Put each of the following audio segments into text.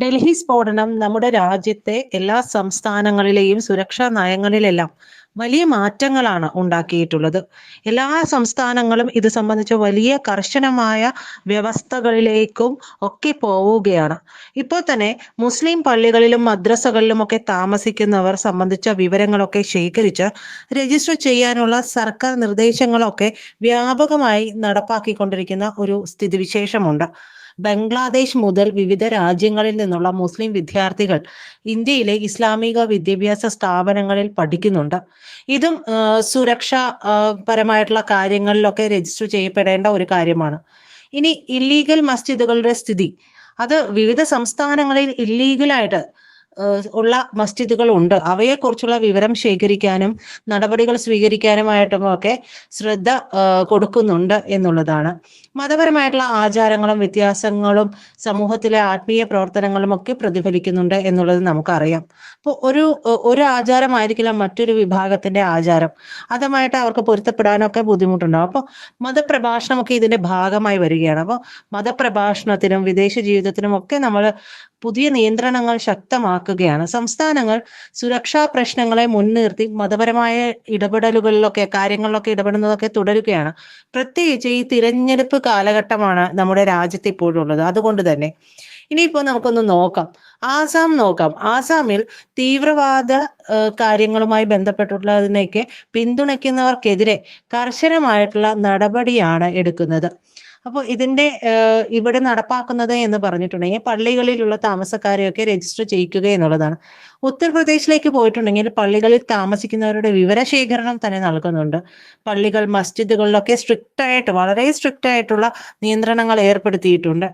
ഡൽഹി സ്ഫോടനം നമ്മുടെ രാജ്യത്തെ എല്ലാ സംസ്ഥാനങ്ങളിലെയും സുരക്ഷാ നയങ്ങളിലെല്ലാം വലിയ മാറ്റങ്ങളാണ് ഉണ്ടാക്കിയിട്ടുള്ളത്. എല്ലാ സംസ്ഥാനങ്ങളും ഇത് സംബന്ധിച്ച് വലിയ കർശനമായ വ്യവസ്ഥകളിലേക്കും ഒക്കെ പോവുകയാണ്. ഇപ്പോൾ തന്നെ മുസ്ലിം പള്ളികളിലും മദ്രസകളിലും ഒക്കെ താമസിക്കുന്നവർ സംബന്ധിച്ച വിവരങ്ങളൊക്കെ ശേഖരിച്ച് രജിസ്റ്റർ ചെയ്യാനുള്ള സർക്കാർ നിർദ്ദേശങ്ങളൊക്കെ വ്യാപകമായി നടപ്പാക്കിക്കൊണ്ടിരിക്കുന്ന ഒരു സ്ഥിതിവിശേഷമുണ്ട്. ബംഗ്ലാദേശ് മുതൽ വിവിധ രാജ്യങ്ങളിൽ നിന്നുള്ള മുസ്ലിം വിദ്യാർത്ഥികൾ ഇന്ത്യയിലെ ഇസ്ലാമിക വിദ്യാഭ്യാസ സ്ഥാപനങ്ങളിൽ പഠിക്കുന്നുണ്ട്. ഇതും സുരക്ഷ പരമായിട്ടുള്ള കാര്യങ്ങളിലൊക്കെ രജിസ്റ്റർ ചെയ്യപ്പെടേണ്ട ഒരു കാര്യമാണ്. ഇനി ഇല്ലീഗൽ മസ്ജിദുകളുടെ സ്ഥിതി. അത് വിവിധ സംസ്ഥാനങ്ങളിൽ ഇല്ലീഗലായിട്ട് ഉള്ള മസ്ജിദുകൾ ഉണ്ട് അവയെക്കുറിച്ചുള്ള വിവരം ശേഖരിക്കാനും നടപടികൾ സ്വീകരിക്കാനുമായിട്ടും ഒക്കെ ശ്രദ്ധ കൊടുക്കുന്നുണ്ട് എന്നുള്ളതാണ്. മതപരമായിട്ടുള്ള ആചാരങ്ങളും വ്യത്യാസങ്ങളും സമൂഹത്തിലെ ആത്മീയ പ്രവർത്തനങ്ങളും ഒക്കെ പ്രതിഫലിക്കുന്നുണ്ട് എന്നുള്ളത് നമുക്കറിയാം. അപ്പോൾ ഒരു ഒരു ആചാരമായിരിക്കില്ല മറ്റൊരു വിഭാഗത്തിന്റെ ആചാരം. അതുമായിട്ട് അവർക്ക് പൊരുത്തപ്പെടാനൊക്കെ ബുദ്ധിമുട്ടുണ്ടാവും. അപ്പോൾ മതപ്രഭാഷണമൊക്കെ ഇതിന്റെ ഭാഗമായി വരികയാണ്. അപ്പോൾ മതപ്രഭാഷണത്തിനും വിദേശ ജീവിതത്തിനും ഒക്കെ നമ്മൾ പുതിയ നിയന്ത്രണങ്ങൾ ശക്തമാക്കുകയാണ്. സംസ്ഥാനങ്ങൾ സുരക്ഷാ പ്രശ്നങ്ങളെ മുൻനിർത്തി മതപരമായ ഇടപെടലുകളിലൊക്കെ കാര്യങ്ങളിലൊക്കെ ഇടപെടുന്നതൊക്കെ തുടരുകയാണ്. പ്രത്യേകിച്ച് ഈ തിരഞ്ഞെടുപ്പ് കാലഘട്ടമാണ് നമ്മുടെ രാജ്യത്ത് ഇപ്പോഴുള്ളത്. അതുകൊണ്ട് തന്നെ ഇനിയിപ്പോൾ നമുക്കൊന്ന് നോക്കാം. ആസാം നോക്കാം. ആസാമിൽ തീവ്രവാദ കാര്യങ്ങളുമായി ബന്ധപ്പെട്ടുള്ളതിനെയൊക്കെ പിന്തുണയ്ക്കുന്നവർക്കെതിരെ കർശനമായിട്ടുള്ള നടപടിയാണ് എടുക്കുന്നത്. അപ്പോൾ ഇതിന്റെ ഇവിടെ നടപ്പാക്കുന്നത് എന്ന് പറഞ്ഞിട്ടുണ്ടെങ്കിൽ പള്ളികളിലുള്ള താമസക്കാരെയൊക്കെ രജിസ്റ്റർ ചെയ്യിക്കുക എന്നുള്ളതാണ്. ഉത്തർപ്രദേശിലേക്ക് പോയിട്ടുണ്ടെങ്കിൽ പള്ളികളിൽ താമസിക്കുന്നവരുടെ വിവരശേഖരണം തന്നെ നൽകുന്നുണ്ട്. പള്ളികൾ മസ്ജിദുകളിലൊക്കെ സ്ട്രിക്റ്റ് ആയിട്ട് വളരെ സ്ട്രിക്റ്റ് ആയിട്ടുള്ള നിയന്ത്രണങ്ങൾ ഏർപ്പെടുത്തിയിട്ടുണ്ട്.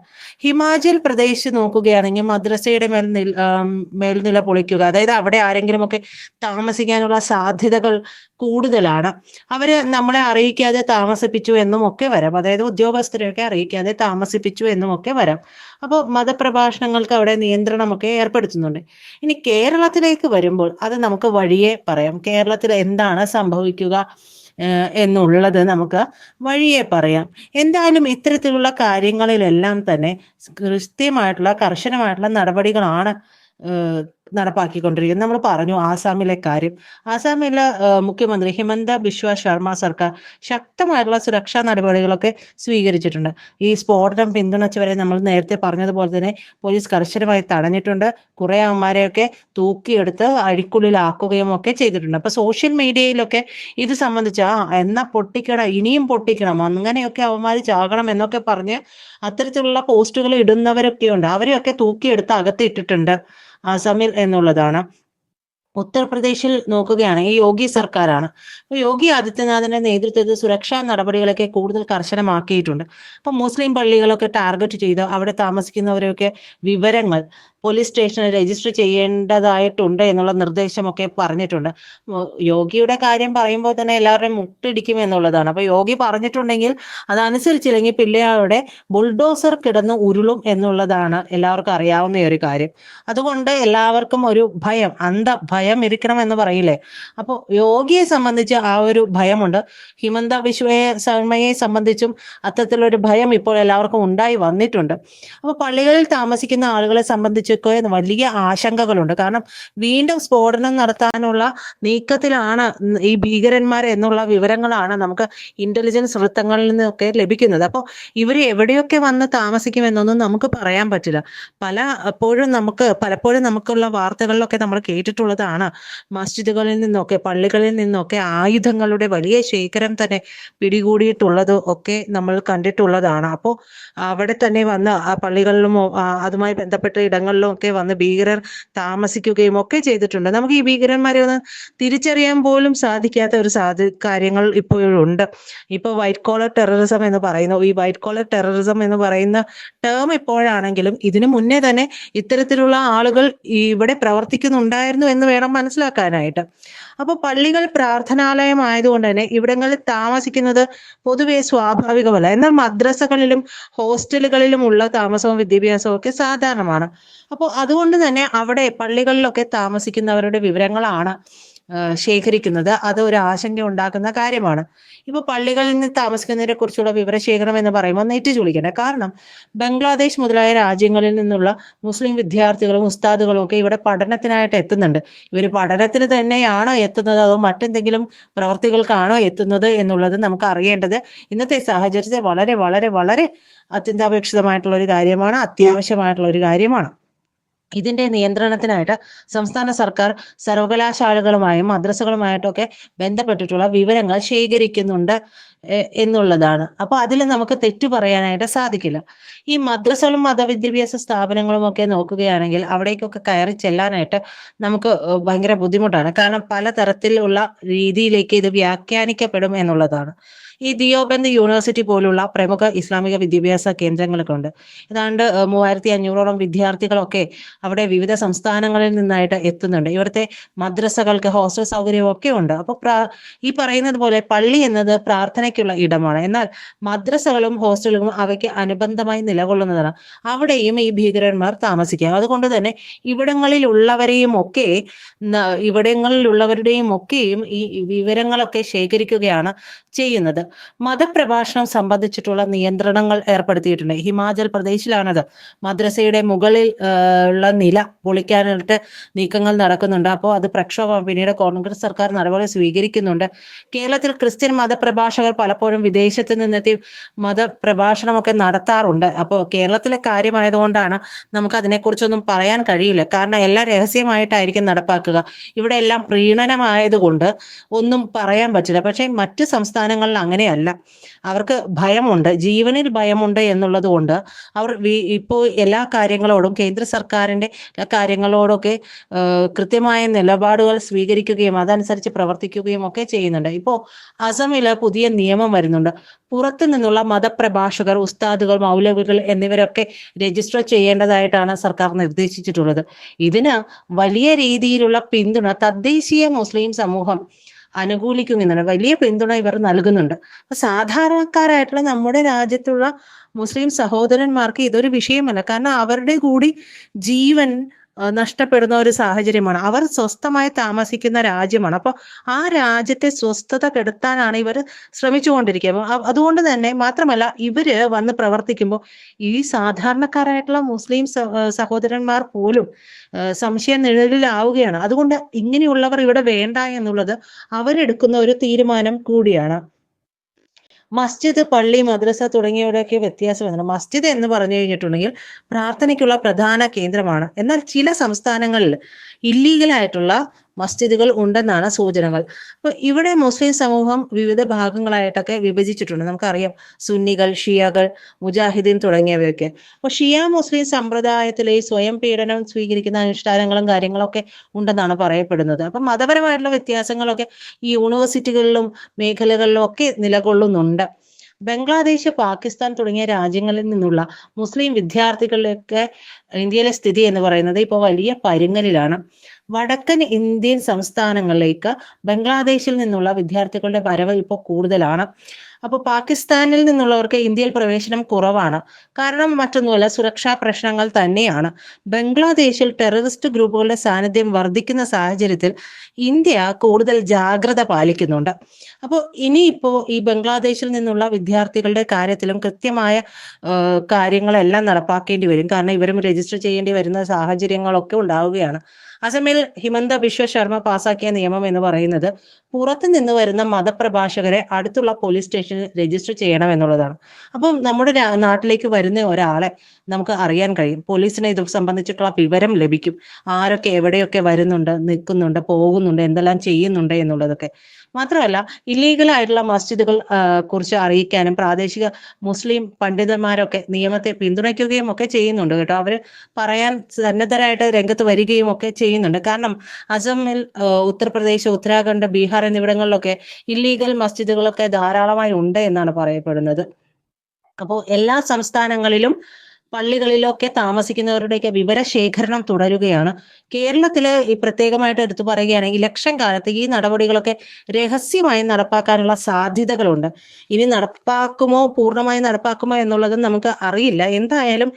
ഹിമാചൽ പ്രദേശ് നോക്കുകയാണെങ്കിൽ മദ്രസയുടെ മേൽ നിൽ ആം, മേൽനില പൊളിക്കുക അതായത് അവിടെ ആരെങ്കിലുമൊക്കെ താമസിക്കാനുള്ള സാധ്യതകൾ കൂടുതലാണ്. അവർ നമ്മളെ അറിയിക്കാതെ താമസിപ്പിച്ചു എന്നും ഒക്കെ വരാം. അതായത് ഉദ്യോഗസ്ഥരെയൊക്കെ അറിയിക്കാതെ താമസിപ്പിച്ചു എന്നും ഒക്കെ വരാം. അപ്പോൾ മതപ്രഭാഷണങ്ങൾക്ക് അവിടെ നിയന്ത്രണമൊക്കെ ഏർപ്പെടുത്തുന്നുണ്ട്. ഇനി കേരളത്തിലേക്ക് വരുമ്പോൾ അത് നമുക്ക് വഴിയെ പറയാം. കേരളത്തിൽ എന്താണ് സംഭവിക്കുക എന്നുള്ളത് നമുക്ക് വഴിയെ പറയാം. എന്തായാലും ഇത്തരത്തിലുള്ള കാര്യങ്ങളിലെല്ലാം തന്നെ കൃത്യമായിട്ടുള്ള കർശനമായിട്ടുള്ള നടപടികളാണ് നടപ്പാക്കിക്കൊണ്ടിരിക്കുന്നത് നമ്മൾ പറഞ്ഞു ആസാമിലെ കാര്യം. ആസാമിലെ മുഖ്യമന്ത്രി ഹിമന്ത ബിശ്വ ശർമ്മ സർക്കാർ ശക്തമായിട്ടുള്ള സുരക്ഷാ നടപടികളൊക്കെ സ്വീകരിച്ചിട്ടുണ്ട്. ഈ സ്ഫോടനം പിന്തുണച്ചവരെ നമ്മൾ നേരത്തെ പറഞ്ഞതുപോലെ തന്നെ പോലീസ് കർശനമായി തടഞ്ഞിട്ടുണ്ട്. കുറെ അവന്മാരെയൊക്കെ തൂക്കിയെടുത്ത് അഴിക്കുള്ളിലാക്കുകയും ഒക്കെ ചെയ്തിട്ടുണ്ട്. അപ്പൊ സോഷ്യൽ മീഡിയയിലൊക്കെ ഇത് സംബന്ധിച്ച് ആ എന്നാ പൊട്ടിക്കണം ഇനിയും പൊട്ടിക്കണം അങ്ങനെയൊക്കെ അവന്മാർ ചാകണം എന്നൊക്കെ പറഞ്ഞ് അത്തരത്തിലുള്ള പോസ്റ്റുകൾ ഇടുന്നവരൊക്കെ ഉണ്ട് അവരെയൊക്കെ തൂക്കിയെടുത്ത് അകത്തിട്ടിട്ടുണ്ട്. ആസാമിൽ എന്നുള്ളതാണ്. ഉത്തർപ്രദേശിൽ നോക്കുകയാണെങ്കിൽ യോഗി സർക്കാരാണ്. അപ്പോൾ യോഗി ആദിത്യനാഥിന്റെ നേതൃത്വത്തിൽ സുരക്ഷാ നടപടികളൊക്കെ കൂടുതൽ കർശനമാക്കിയിട്ടുണ്ട്. അപ്പം മുസ്ലിം പള്ളികളൊക്കെ ടാർഗറ്റ് ചെയ്ത് അവിടെ താമസിക്കുന്നവരെയൊക്കെ വിവരങ്ങൾ പോലീസ് സ്റ്റേഷനിൽ രജിസ്റ്റർ ചെയ്യേണ്ടതായിട്ടുണ്ട് എന്നുള്ള നിർദ്ദേശമൊക്കെ പറഞ്ഞിട്ടുണ്ട്. യോഗിയുടെ കാര്യം പറയുമ്പോൾ തന്നെ എല്ലാവരുടെയും മുട്ടിടിക്കും എന്നുള്ളതാണ്. അപ്പൊ യോഗി പറഞ്ഞിട്ടുണ്ടെങ്കിൽ അതനുസരിച്ചില്ലെങ്കിൽ പിള്ളേരുടെ ബുൾഡോസർ കിടന്ന് ഉരുളും എന്നുള്ളതാണ് എല്ലാവർക്കും അറിയാവുന്ന ഒരു കാര്യം. അതുകൊണ്ട് എല്ലാവർക്കും ഒരു ഭയം അന്ധ ഇരിക്കണം എന്ന് പറയില്ലേ? അപ്പോൾ യോഗിയെ സംബന്ധിച്ച് ആ ഒരു ഭയമുണ്ട്. ഹിമന്ത വിശ്വയെ ശർമ്മയെ സംബന്ധിച്ചും അത്തരത്തിലൊരു ഭയം ഇപ്പോൾ എല്ലാവർക്കും ഉണ്ടായി വന്നിട്ടുണ്ട്. അപ്പോൾ പള്ളികളിൽ താമസിക്കുന്ന ആളുകളെ സംബന്ധിച്ചൊക്കെ വലിയ ആശങ്കകളുണ്ട്. കാരണം വീണ്ടും സ്ഫോടനം നടത്താനുള്ള നീക്കത്തിലാണ് ഈ ഭീകരന്മാർ എന്നുള്ള വിവരങ്ങളാണ് നമുക്ക് ഇന്റലിജൻസ് വൃത്തങ്ങളിൽ നിന്നൊക്കെ ലഭിക്കുന്നത്. അപ്പോൾ ഇവർ എവിടെയൊക്കെ വന്ന് താമസിക്കുമെന്നൊന്നും നമുക്ക് പറയാൻ പറ്റില്ല. പല അപ്പോഴും നമുക്ക് പലപ്പോഴും നമുക്കുള്ള വാർത്തകളിലൊക്കെ നമ്മൾ കേട്ടിട്ടുള്ളതാണ്. മസ്ജിദുകളിൽ നിന്നൊക്കെ പള്ളികളിൽ നിന്നൊക്കെ ആയുധങ്ങളുടെ വലിയ ശേഖരം തന്നെ പിടികൂടിയിട്ടുള്ളത് ഒക്കെ നമ്മൾ കണ്ടിട്ടുള്ളതാണ്. അപ്പോൾ അവിടെ തന്നെ വന്ന് ആ പള്ളികളിലും അതുമായി ബന്ധപ്പെട്ട ഇടങ്ങളിലും ഒക്കെ വന്ന് ഭീകരർ താമസിക്കുകയും ഒക്കെ ചെയ്തിട്ടുണ്ട്. നമുക്ക് ഈ ഭീകരന്മാരെ ഒന്ന് തിരിച്ചറിയാൻ പോലും സാധിക്കാത്ത ഒരു സാധ കാര്യങ്ങൾ ഇപ്പോഴുണ്ട് ഇപ്പോൾ വൈറ്റ് കോളർ ടെററിസം എന്ന് പറയുന്നു. ഈ വൈറ്റ് കോളർ ടെററിസം എന്ന് പറയുന്ന ടേം ഇപ്പോഴാണെങ്കിലും ഇതിനു മുന്നേ തന്നെ ഇത്തരത്തിലുള്ള ആളുകൾ ഇവിടെ പ്രവർത്തിക്കുന്നുണ്ടായിരുന്നു എന്ന് വേണം മനസ്സിലാക്കാനായിട്ട്. അപ്പോൾ പള്ളികൾ പ്രാർത്ഥനാലയം ആയതുകൊണ്ട് തന്നെ ഇവിടങ്ങളിൽ താമസിക്കുന്നത് പൊതുവെ സ്വാഭാവികമല്ല. എന്നാൽ മദ്രസകളിലും ഹോസ്റ്റലുകളിലും ഉള്ള താമസവും വിദ്യാഭ്യാസവും ഒക്കെ സാധാരണമാണ്. അപ്പോൾ അതുകൊണ്ട് തന്നെ അവിടെ പള്ളികളിലൊക്കെ താമസിക്കുന്നവരുടെ വിവരങ്ങളാണ് ശേഖരിക്കുന്നത്. അത് ഒരു ആശങ്ക ഉണ്ടാക്കുന്ന കാര്യമാണ്. ഇപ്പൊ പള്ളികളിൽ നിന്ന് താമസിക്കുന്നതിനെ കുറിച്ചുള്ള വിവരശേഖരണം എന്ന് പറയുമ്പോൾ നെറ്റ് ചുളിക്കണ്ട. കാരണം ബംഗ്ലാദേശ് മുതലായ രാജ്യങ്ങളിൽ നിന്നുള്ള മുസ്ലിം വിദ്യാർത്ഥികളും ഉസ്താദുകളും ഒക്കെ ഇവിടെ പഠനത്തിനായിട്ട് എത്തുന്നുണ്ട്. ഇവർ പഠനത്തിന് തന്നെയാണോ എത്തുന്നത്? അതോ മറ്റെന്തെങ്കിലും പ്രവർത്തികൾക്കാണോ എത്തുന്നത് എന്നുള്ളത് നമുക്ക് അറിയേണ്ടത് ഇന്നത്തെ സാഹചര്യത്തിൽ വളരെ വളരെ വളരെ അത്യന്താപേക്ഷിതമായിട്ടുള്ള ഒരു കാര്യമാണ് അത്യാവശ്യമായിട്ടുള്ള ഒരു കാര്യമാണ്. ഇതിന്റെ നിയന്ത്രണത്തിനായിട്ട് സംസ്ഥാന സർക്കാർ സർവകലാശാലകളുമായും മദ്രസകളുമായിട്ടൊക്കെ ബന്ധപ്പെട്ടിട്ടുള്ള വിവരങ്ങൾ ശേഖരിക്കുന്നുണ്ട് എന്നുള്ളതാണ്. അപ്പൊ അതിൽ നമുക്ക് തെറ്റു പറയാനായിട്ട് സാധിക്കില്ല. ഈ മദ്രസകളും മതവിദ്യാഭ്യാസ സ്ഥാപനങ്ങളും ഒക്കെ നോക്കുകയാണെങ്കിൽ അവിടേക്കൊക്കെ കയറി ചെല്ലാനായിട്ട് നമുക്ക് ഭയങ്കര ബുദ്ധിമുട്ടാണ്. കാരണം പലതരത്തിലുള്ള രീതിയിലേക്ക് ഇത് വ്യാഖ്യാനിക്കപ്പെടും എന്നുള്ളതാണ്. ഈ ദിയോബന്ദ് യൂണിവേഴ്സിറ്റി പോലുള്ള പ്രമുഖ ഇസ്ലാമിക വിദ്യാഭ്യാസ കേന്ദ്രങ്ങളൊക്കെ ഉണ്ട്. ഏതാണ്ട് മൂവായിരത്തി അഞ്ഞൂറോളം വിദ്യാർത്ഥികളൊക്കെ അവിടെ വിവിധ സംസ്ഥാനങ്ങളിൽ നിന്നായിട്ട് എത്തുന്നുണ്ട്. ഇവിടുത്തെ മദ്രസകൾക്ക് ഹോസ്റ്റൽ സൗകര്യവും ഒക്കെ ഉണ്ട്. അപ്പോൾ ഈ പറയുന്നത് പോലെ പള്ളി എന്നത് പ്രാർത്ഥനയ്ക്കുള്ള ഇടമാണ്. എന്നാൽ മദ്രസകളും ഹോസ്റ്റലുകളും അവയ്ക്ക് അനുബന്ധമായി നിലകൊള്ളുന്നതാണ്. അവിടെയും ഈ ഭീകരന്മാർ താമസിക്കുക. അതുകൊണ്ട് തന്നെ ഇവിടങ്ങളിലുള്ളവരെയും ഒക്കെ ഇവിടങ്ങളിലുള്ളവരുടെയും ഒക്കെയും ഈ വിവരങ്ങളൊക്കെ ശേഖരിക്കുകയാണ് ചെയ്യുന്നത്. മതപ്രഭാഷണം സംബന്ധിച്ചിട്ടുള്ള നിയന്ത്രണങ്ങൾ ഏർപ്പെടുത്തിയിട്ടുണ്ട്. ഹിമാചൽ പ്രദേശിലാണത്. മദ്രസയുടെ മുകളിൽ ഉള്ള നില പൊളിക്കാനായിട്ട് നീക്കങ്ങൾ നടക്കുന്നുണ്ട്. അപ്പോൾ അത് പ്രക്ഷോഭം പിന്നീട് കോൺഗ്രസ് സർക്കാർ നടപടി സ്വീകരിക്കുന്നുണ്ട്. കേരളത്തിൽ ക്രിസ്ത്യൻ മതപ്രഭാഷകർ പലപ്പോഴും വിദേശത്ത് നിന്നെത്തി മതപ്രഭാഷണമൊക്കെ നടത്താറുണ്ട്. അപ്പോൾ കേരളത്തിലെ കാര്യമായതുകൊണ്ടാണ് നമുക്ക് അതിനെക്കുറിച്ചൊന്നും പറയാൻ കഴിയില്ല. കാരണം എല്ലാം രഹസ്യമായിട്ടായിരിക്കും നടപ്പാക്കുക. ഇവിടെ എല്ലാം പ്രീണനമായതുകൊണ്ട് ഒന്നും പറയാൻ പറ്റില്ല. പക്ഷേ മറ്റ് സംസ്ഥാനങ്ങളിൽ അങ്ങനെയല്ല. അവർക്ക് ഭയമുണ്ട് ജീവനിൽ ഭയമുണ്ട് എന്നുള്ളത് കൊണ്ട് അവർ ഇപ്പോൾ എല്ലാ കാര്യങ്ങളോടും കേന്ദ്ര സർക്കാരിന്റെ കാര്യങ്ങളോടൊക്കെ കൃത്യമായ നിലപാടുകൾ സ്വീകരിക്കുകയും അതനുസരിച്ച് പ്രവർത്തിക്കുകയും ഒക്കെ ചെയ്യുന്നുണ്ട്. ഇപ്പോൾ അസമിൽ പുതിയ നിയമം വരുന്നുണ്ട്. പുറത്തു നിന്നുള്ള മതപ്രഭാഷകർ ഉസ്താദുകൾ മൗലവികൾ എന്നിവരൊക്കെ രജിസ്റ്റർ ചെയ്യേണ്ടതായിട്ടാണ് സർക്കാർ നിർദ്ദേശിച്ചിട്ടുള്ളത്. ഇതിന് വലിയ രീതിയിലുള്ള പിന്തുണ തദ്ദേശീയ മുസ്ലിം സമൂഹം അനുകൂലിക്കുന്നുണ്ട് വലിയ പിന്തുണ ഇവർ നൽകുന്നുണ്ട്. അപ്പൊ സാധാരണക്കാരായിട്ടുള്ള നമ്മുടെ രാജ്യത്തുള്ള മുസ്ലിം സഹോദരന്മാർക്ക് ഇതൊരു വിഷയമല്ല. കാരണം അവരുടെ കൂടി ജീവൻ നഷ്ടപ്പെടുന്ന ഒരു സാഹചര്യമാണ്. അവർ സ്വസ്ഥമായി താമസിക്കുന്ന രാജ്യമാണ്. അപ്പോൾ ആ രാജ്യത്തെ സ്വസ്ഥത കെടുത്താനാണ് ഇവർ ശ്രമിച്ചുകൊണ്ടിരിക്കുക. അപ്പൊ അതുകൊണ്ട് തന്നെ മാത്രമല്ല ഇവർ വന്ന് പ്രവർത്തിക്കുമ്പോൾ ഈ സാധാരണക്കാരായിട്ടുള്ള മുസ്ലിം സഹോദരന്മാർ പോലും സംശയ നിഴലിലാവുകയാണ്. അതുകൊണ്ട് ഇങ്ങനെയുള്ളവർ ഇവിടെ വേണ്ട എന്നുള്ളത് അവരെടുക്കുന്ന ഒരു തീരുമാനം കൂടിയാണ്. മസ്ജിദ് പള്ളി മദ്രസ തുടങ്ങിയവയുടെയൊക്കെ വ്യത്യാസം എന്താണ്? മസ്ജിദ് എന്ന് പറഞ്ഞു കഴിഞ്ഞിട്ടുണ്ടെങ്കിൽ പ്രാർത്ഥനയ്ക്കുള്ള പ്രധാന കേന്ദ്രമാണ്. എന്നാൽ ചില സംസ്ഥാനങ്ങളിൽ ഇല്ലീഗലായിട്ടുള്ള മസ്ജിദുകൾ ഉണ്ടെന്നാണ് സൂചനകൾ. അപ്പൊ ഇവിടെ മുസ്ലിം സമൂഹം വിവിധ ഭാഗങ്ങളായിട്ടൊക്കെ വിഭജിച്ചിട്ടുണ്ട്. നമുക്കറിയാം സുന്നികൾ ഷിയകൾ മുജാഹിദീൻ തുടങ്ങിയവയൊക്കെ. അപ്പോൾ ഷിയ മുസ്ലിം സമ്പ്രദായത്തിലെ സ്വയം പീഡനം സ്വീകരിക്കുന്ന അനുഷ്ഠാനങ്ങളും കാര്യങ്ങളൊക്കെ ഉണ്ടെന്നാണ് പറയപ്പെടുന്നത്. അപ്പം മതപരമായിട്ടുള്ള വ്യത്യാസങ്ങളൊക്കെ ഈ യൂണിവേഴ്സിറ്റികളിലും മേഖലകളിലും ഒക്കെ നിലകൊള്ളുന്നുണ്ട്. ബംഗ്ലാദേശ് പാകിസ്ഥാൻ തുടങ്ങിയ രാജ്യങ്ങളിൽ നിന്നുള്ള മുസ്ലിം വിദ്യാർത്ഥികളിലൊക്കെ ഇന്ത്യയിലെ സ്ഥിതി എന്ന് പറയുന്നത് ഇപ്പോൾ വലിയ പരുങ്ങലിലാണ്. വടക്കൻ ഇന്ത്യൻ സംസ്ഥാനങ്ങളിലേക്ക് ബംഗ്ലാദേശിൽ നിന്നുള്ള വിദ്യാർത്ഥികളുടെ വരവ് ഇപ്പോൾ കൂടുതലാണ്. അപ്പോൾ പാകിസ്ഥാനിൽ നിന്നുള്ളവർക്ക് ഇന്ത്യയിൽ പ്രവേശനം കുറവാണ്. കാരണം മറ്റൊന്നുമല്ല സുരക്ഷാ പ്രശ്നങ്ങൾ തന്നെയാണ്. ബംഗ്ലാദേശിൽ ടെററിസ്റ്റ് ഗ്രൂപ്പുകളുടെ സാന്നിധ്യം വർദ്ധിക്കുന്ന സാഹചര്യത്തിൽ ഇന്ത്യ കൂടുതൽ ജാഗ്രത പാലിക്കുന്നുണ്ട്. അപ്പോൾ ഇനിയിപ്പോൾ ഈ ബംഗ്ലാദേശിൽ നിന്നുള്ള വിദ്യാർത്ഥികളുടെ കാര്യത്തിലും കൃത്യമായ കാര്യങ്ങളെല്ലാം നടപ്പാക്കേണ്ടി വരും. കാരണം ഇവരും രജിസ്റ്റർ ചെയ്യേണ്ടി വരുന്ന സാഹചര്യങ്ങളൊക്കെ ഉണ്ടാവുകയാണ്. അസമിൽ ഹിമന്ത ബിശ്വ ശർമ്മ പാസാക്കിയ നിയമം എന്ന് പറയുന്നത് പുറത്തു നിന്ന് വരുന്ന മതപ്രഭാഷകരെ അടുത്തുള്ള പോലീസ് സ്റ്റേഷനിൽ രജിസ്റ്റർ ചെയ്യണം എന്നുള്ളതാണ്. അപ്പം നമ്മുടെ നാട്ടിലേക്ക് വരുന്ന ഒരാളെ നമുക്ക് അറിയാൻ കഴിയും. പോലീസിനെ ഇത് സംബന്ധിച്ചിട്ടുള്ള വിവരം ലഭിക്കും. ആരൊക്കെ എവിടെയൊക്കെ വരുന്നുണ്ട് നിൽക്കുന്നുണ്ട് പോകുന്നുണ്ട് എന്തെല്ലാം ചെയ്യുന്നുണ്ട് എന്നുള്ളതൊക്കെ. മാത്രമല്ല ഇല്ലീഗൽ ആയിട്ടുള്ള മസ്ജിദുകൾ കുറിച്ച് അറിയിക്കാനും പ്രാദേശിക മുസ്ലിം പണ്ഡിതന്മാരൊക്കെ നിയമത്തെ പിന്തുണയ്ക്കുകയും ഒക്കെ ചെയ്യുന്നുണ്ട് കേട്ടോ. അവർ പറയാൻ സന്നദ്ധരായിട്ട് രംഗത്ത് വരികയും ഒക്കെ ചെയ്യുന്നുണ്ട്. കാരണം അസമിൽ ഉത്തർപ്രദേശ് ഉത്തരാഖണ്ഡ് ബീഹാർ എന്നിവിടങ്ങളിലൊക്കെ ഇല്ലീഗൽ മസ്ജിദുകളൊക്കെ ധാരാളമായി ഉണ്ട് എന്നാണ് പറയപ്പെടുന്നത്. അപ്പോൾ എല്ലാ സംസ്ഥാനങ്ങളിലും പള്ളികളിലൊക്കെ താമസിക്കുന്നവരുടെയൊക്കെ വിവരശേഖരണം തുടരുകയാണ്. കേരളത്തിൽ ഈ പ്രത്യേകമായിട്ട് എടുത്തു പറയുകയാണെങ്കിൽ ഇലക്ഷൻ കാലത്ത് ഈ നടപടികളൊക്കെ രഹസ്യമായി നടപ്പാക്കാനുള്ള സാധ്യതകളുണ്ട്. ഇനി നടപ്പാക്കുമോ പൂർണമായി നടപ്പാക്കുമോ എന്നുള്ളത് നമുക്ക് അറിയില്ല. എന്തായാലും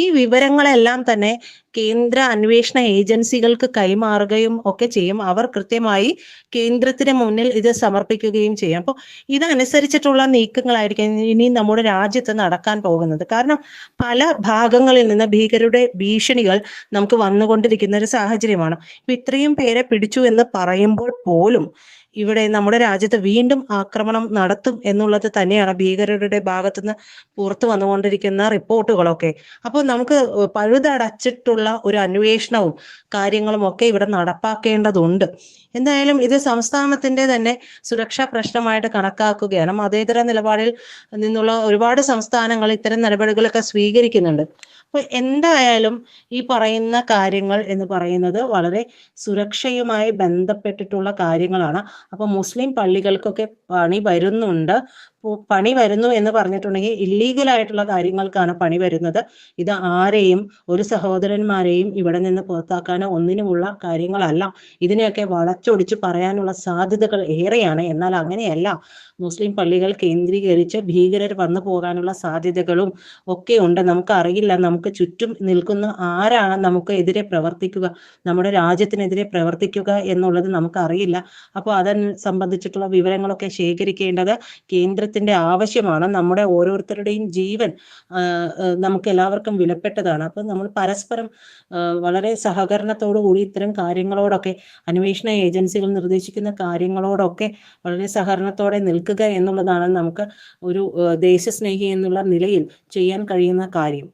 ഈ വിവരങ്ങളെല്ലാം തന്നെ കേന്ദ്ര അന്വേഷണ ഏജൻസികൾക്ക് കൈമാറുകയും ഒക്കെ ചെയ്യും. അവർ കൃത്യമായി കേന്ദ്രത്തിന് മുന്നിൽ ഇത് സമർപ്പിക്കുകയും ചെയ്യും. അപ്പോൾ ഇതനുസരിച്ചിട്ടുള്ള നീക്കങ്ങളായിരിക്കും ഇനി നമ്മുടെ രാജ്യത്ത് നടക്കാൻ പോകുന്നത്. കാരണം പല ഭാഗങ്ങളിൽ നിന്ന് ഭീകരരുടെ ഭീഷണികൾ നമുക്ക് വന്നുകൊണ്ടിരിക്കുന്ന ഒരു സാഹചര്യമാണ്. ഇത്രയും പേരെ പിടിച്ചു എന്ന് പറയുമ്പോൾ പോലും ഇവിടെ നമ്മുടെ രാജ്യത്ത് വീണ്ടും ആക്രമണം നടത്തും എന്നുള്ളത് തന്നെയാണ് ഭീകരരുടെ ഭാഗത്തുനിന്ന് പുറത്തു വന്നുകൊണ്ടിരിക്കുന്ന റിപ്പോർട്ടുകളൊക്കെ. അപ്പോൾ നമുക്ക് പഴുതടച്ചിട്ടുള്ള ഒരു അന്വേഷണവും കാര്യങ്ങളും ഒക്കെ ഇവിടെ നടപ്പാക്കേണ്ടതുണ്ട്. എന്തായാലും ഇത് സംസ്ഥാനത്തിന്റെ തന്നെ സുരക്ഷാ പ്രശ്നമായിട്ട് കണക്കാക്കുകയാണ്. മതേതര നിലപാടിൽ നിന്നുള്ള ഒരുപാട് സംസ്ഥാനങ്ങൾ ഇത്തരം നടപടികളൊക്കെ സ്വീകരിക്കുന്നുണ്ട്. അപ്പോൾ എന്തായാലും ഈ പറയുന്ന കാര്യങ്ങൾ എന്ന് പറയുന്നത് വളരെ സുരക്ഷയുമായി ബന്ധപ്പെട്ടിട്ടുള്ള കാര്യങ്ങളാണ്. അപ്പോൾ മുസ്ലിം പള്ളികൾക്കൊക്കെ പണി വരുന്നുണ്ട്. പണി വരുന്നു എന്ന് പറഞ്ഞിട്ടുണ്ടെങ്കിൽ ഇല്ലീഗൽ ആയിട്ടുള്ള കാര്യങ്ങൾക്കാണ് പണി വരുന്നത്. ഇത് ആരെയും ഒരു സഹോദരന്മാരെയും ഇവിടെ നിന്ന് പുറത്താക്കാനോ ഒന്നിനുമുള്ള കാര്യങ്ങളല്ല. ഇതിനെയൊക്കെ വളച്ചൊടിച്ച് പറയാനുള്ള സാധ്യതകൾ ഏറെയാണ്. എന്നാൽ അങ്ങനെയല്ല. മുസ്ലിം പള്ളികൾ കേന്ദ്രീകരിച്ച് ഭീകരർ വന്നു പോകാനുള്ള സാധ്യതകളും ഒക്കെ ഉണ്ട്. നമുക്ക് അറിയില്ല നമുക്ക് ചുറ്റും നിൽക്കുന്ന ആരാണ് നമുക്ക് എതിരെ പ്രവർത്തിക്കുക? നമ്മുടെ രാജ്യത്തിനെതിരെ പ്രവർത്തിക്കുക എന്നുള്ളത് നമുക്ക് അറിയില്ല അപ്പോൾ അതിനെ സംബന്ധിച്ചിട്ടുള്ള വിവരങ്ങളൊക്കെ ശേഖരിക്കേണ്ടത് കേന്ദ്രത്തിന്റെ ആവശ്യമാണ്. നമ്മുടെ ഓരോരുത്തരുടെയും ജീവൻ നമുക്ക് എല്ലാവർക്കും വിലപ്പെട്ടതാണ്. അപ്പോൾ നമ്മൾ പരസ്പരം വളരെ സഹകരണത്തോടു കൂടി ഇത്തരം കാര്യങ്ങളോടൊക്കെ അന്വേഷണ ഏജൻസികൾ നിർദ്ദേശിക്കുന്ന കാര്യങ്ങളോടൊക്കെ വളരെ സഹകരണത്തോടെ നിൽക്കുക എന്നുള്ളതാണ് നമുക്ക് ഒരു ദേശസ്നേഹി എന്നുള്ള നിലയിൽ ചെയ്യാൻ കഴിയുന്ന കാര്യം.